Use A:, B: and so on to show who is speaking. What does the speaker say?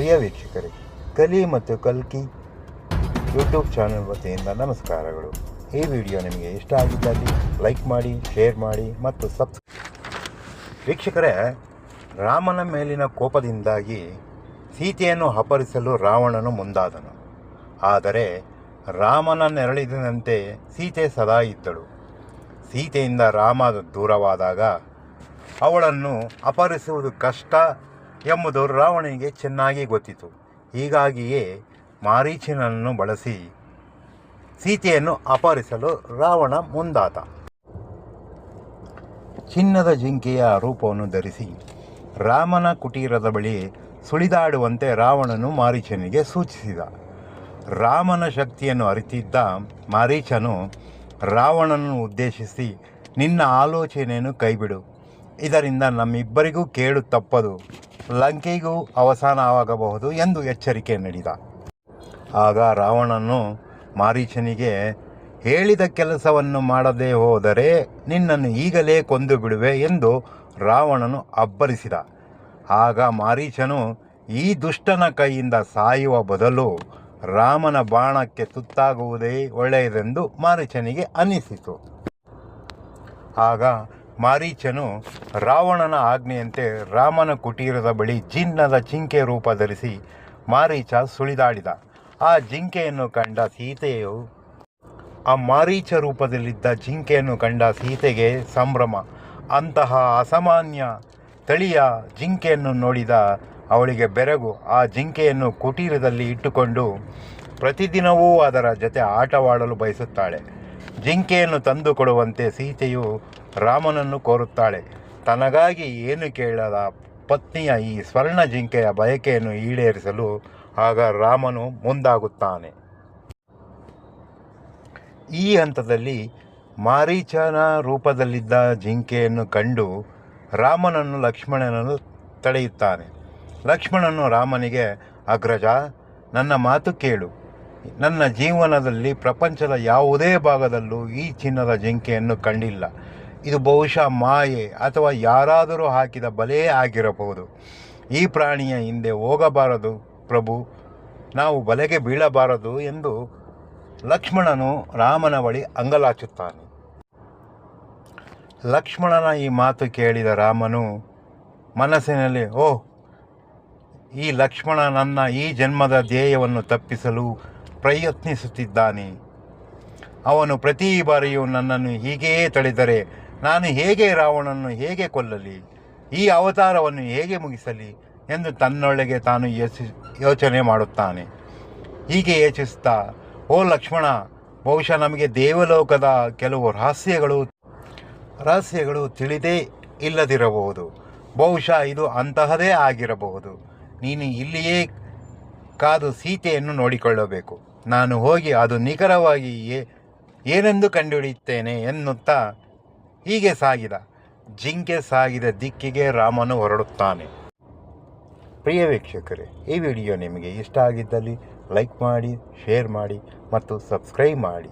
A: ಪ್ರಿಯ ವೀಕ್ಷಕರೇ ಕಲಿ ಮತ್ತು ಕಲ್ಕಿ ಯೂಟ್ಯೂಬ್ ಚಾನೆಲ್ ವತಿಯಿಂದ ನಮಸ್ಕಾರಗಳು. ಈ ವಿಡಿಯೋ ನಿಮಗೆ ಇಷ್ಟ ಆಗಿದ್ದಲ್ಲಿ ಲೈಕ್ ಮಾಡಿ, ಶೇರ್ ಮಾಡಿ ಮತ್ತು ಸಬ್ಸ್ ವೀಕ್ಷಕರೇ, ರಾಮನ ಮೇಲಿನ ಕೋಪದಿಂದಾಗಿ ಸೀತೆಯನ್ನು ಅಪಹರಿಸಲು ರಾವಣನು ಮುಂದಾದನು. ಆದರೆ ರಾಮನ ನೆರಳಿದಂತೆ ಸೀತೆ ಸದಾ ಇದ್ದಳು. ಸೀತೆಯಿಂದ ರಾಮ ದೂರವಾದಾಗ ಅವಳನ್ನು ಅಪಹರಿಸುವುದು ಕಷ್ಟ ಎಂಬುದು ರಾವಣನಿಗೆ ಚೆನ್ನಾಗಿ ಗೊತ್ತಿತ್ತು ಹೀಗಾಗಿಯೇ ಮಾರೀಚನನ್ನು ಬಳಸಿ ಸೀತೆಯನ್ನು ಅಪಹರಿಸಲು ರಾವಣ ಮುಂದಾದ. ಚಿನ್ನದ ಜಿಂಕೆಯ ರೂಪವನ್ನು ಧರಿಸಿ ರಾಮನ ಕುಟೀರದ ಬಳಿ ಸುಳಿದಾಡುವಂತೆ ರಾವಣನು ಮಾರೀಚನಿಗೆ ಸೂಚಿಸಿದ. ರಾಮನ ಶಕ್ತಿಯನ್ನು ಅರಿತಿದ್ದ ಮಾರೀಚನು ರಾವಣನನ್ನು ಉದ್ದೇಶಿಸಿ, ನಿನ್ನ ಆಲೋಚನೆಯನ್ನು ಕೈಬಿಡು. ಇದರಿಂದ ನಮ್ಮಿಬ್ಬರಿಗೂ ಕೇಳು ತಪ್ಪದು. ಲಂಕೆಗೂ ಅವಸಾನವಾಗಬಹುದು ಎಂದು ಎಚ್ಚರಿಕೆ ನೀಡಿದ. ಆಗ ರಾವಣನು ಮಾರೀಚನಿಗೆ, ಹೇಳಿದ ಕೆಲಸವನ್ನು ಮಾಡದೇ ಹೋದರೆ ನಿನ್ನನ್ನು ಈಗಲೇ ಕೊಂದು ಬಿಡುವೆ ಎಂದು ರಾವಣನು ಅಬ್ಬರಿಸಿದ. ಆಗ ಮಾರೀಚನು ಈ ದುಷ್ಟನ ಕೈಯಿಂದ ಸಾಯುವ ಬದಲು ರಾಮನ ಬಾಣಕ್ಕೆ ತುತ್ತಾಗುವುದೇ ಒಳ್ಳೆಯದೆಂದು ಮಾರೀಚನಿಗೆ ಅನ್ನಿಸಿತು. ಆಗ ಮಾರೀಚನು ರಾವಣನ ಆಜ್ಞೆಯಂತೆ ರಾಮನ ಕುಟೀರದ ಬಳಿ ಜಿನ್ನದ ಜಿಂಕೆ ರೂಪ ಧರಿಸಿ ಮಾರೀಚ ಸುಳಿದಾಡಿದ. ಆ ಜಿಂಕೆಯನ್ನು ಕಂಡ ಸೀತೆಯು, ಆ ಮಾರೀಚ ರೂಪದಲ್ಲಿದ್ದ ಜಿಂಕೆಯನ್ನು ಕಂಡ ಸೀತೆಗೆ ಸಂಭ್ರಮ. ಅಂತಹ ಅಸಾಮಾನ್ಯ ತಳಿಯ ಜಿಂಕೆಯನ್ನು ನೋಡಿದ ಅವಳಿಗೆ ಬೆರಗು. ಆ ಜಿಂಕೆಯನ್ನು ಕುಟೀರದಲ್ಲಿ ಇಟ್ಟುಕೊಂಡು ಪ್ರತಿದಿನವೂ ಅದರ ಜೊತೆ ಆಟವಾಡಲು ಬಯಸುತ್ತಾಳೆ. ಜಿಂಕೆಯನ್ನು ತಂದು ಕೊಡುವಂತೆ ಸೀತೆಯು ರಾಮನನ್ನು ಕೋರುತ್ತಾಳೆ. ತನಗಾಗಿ ಏನು ಕೇಳದ ಪತ್ನಿಯ ಈ ಸ್ವರ್ಣ ಜಿಂಕೆಯ ಬಯಕೆಯನ್ನು ಈಡೇರಿಸಲು ಆಗ ರಾಮನು ಮುಂದಾಗುತ್ತಾನೆ. ಈ ಹಂತದಲ್ಲಿ ಮಾರೀಚನ ರೂಪದಲ್ಲಿದ್ದ ಜಿಂಕೆಯನ್ನು ಕಂಡು ರಾಮನನ್ನು ಲಕ್ಷ್ಮಣನನ್ನು ತಡೆಯುತ್ತಾನೆ. ಲಕ್ಷ್ಮಣನು ರಾಮನಿಗೆ, ಅಗ್ರಜ, ನನ್ನ ಮಾತು ಕೇಳು. ನನ್ನ ಜೀವನದಲ್ಲಿ ಪ್ರಪಂಚದ ಯಾವುದೇ ಭಾಗದಲ್ಲೂ ಈ ಚಿನ್ನದ ಜಿಂಕೆಯನ್ನು ಕಂಡಿಲ್ಲ. ಇದು ಬಹುಶಃ ಮಾಯೆ ಅಥವಾ ಯಾರಾದರೂ ಹಾಕಿದ ಬಲೆಯೇ ಆಗಿರಬಹುದು. ಈ ಪ್ರಾಣಿಯ ಹಿಂದೆ ಹೋಗಬಾರದು ಪ್ರಭು. ನಾವು ಬಲೆಗೆ ಬೀಳಬಾರದು ಎಂದು ಲಕ್ಷ್ಮಣನು ರಾಮನ ಬಳಿ ಅಂಗಲಾಚುತ್ತಾನೆ. ಲಕ್ಷ್ಮಣನ ಈ ಮಾತು ಕೇಳಿದ ರಾಮನು ಮನಸ್ಸಿನಲ್ಲಿ ಓಹ್ ಈ ಲಕ್ಷ್ಮಣ ನನ್ನ ಈ ಜನ್ಮದ ಧ್ಯೇಯವನ್ನು ತಪ್ಪಿಸಲು ಪ್ರಯತ್ನಿಸುತ್ತಿದ್ದಾನೆ. ಅವನು ಪ್ರತಿ ಬಾರಿಯೂ ನನ್ನನ್ನು ಹೀಗೆಯೇ ತಡೆದರೆ ನಾನು ಹೇಗೆ ರಾವಣನ್ನು ಹೇಗೆ ಕೊಲ್ಲಲಿ, ಈ ಅವತಾರವನ್ನು ಹೇಗೆ ಮುಗಿಸಲಿ ಎಂದು ತನ್ನೊಳಗೆ ತಾನು ಯೋಚಿ, ಯೋಚನೆ ಮಾಡುತ್ತಾನೆ. ಹೀಗೆ ಯೋಚಿಸುತ್ತಾ ಓ ಲಕ್ಷ್ಮಣ, ಬಹುಶಃ ನಮಗೆ ದೇವಲೋಕದ ಕೆಲವು ರಹಸ್ಯಗಳು ರಹಸ್ಯಗಳು ತಿಳಿದೇ ಇಲ್ಲದಿರಬಹುದು. ಬಹುಶಃ ಇದು ಅಂತಹದೇ ಆಗಿರಬಹುದು. ನೀನು ಇಲ್ಲಿಯೇ ಕಾದು ಸೀತೆಯನ್ನು ನೋಡಿಕೊಳ್ಳಬೇಕು. ನಾನು ಹೋಗಿ ಅದು ನಿಖರವಾಗಿ ಏನೆಂದು ಕಂಡುಹಿಡಿಯುತ್ತೇನೆ ಎನ್ನುತ್ತಾ ಹೀಗೆ ಸಾಗಿದ, ಜಿಂಕೆ ಸಾಗಿದ ದಿಕ್ಕಿಗೆ ರಾಮನು ಹೊರಡುತ್ತಾನೆ. ಪ್ರಿಯ ವೀಕ್ಷಕರೇ, ಈ ವಿಡಿಯೋ ನಿಮಗೆ ಇಷ್ಟ ಆಗಿದ್ದಲ್ಲಿ ಲೈಕ್ ಮಾಡಿ, ಶೇರ್ ಮಾಡಿ ಮತ್ತು ಸಬ್ಸ್ಕ್ರೈಬ್ ಮಾಡಿ.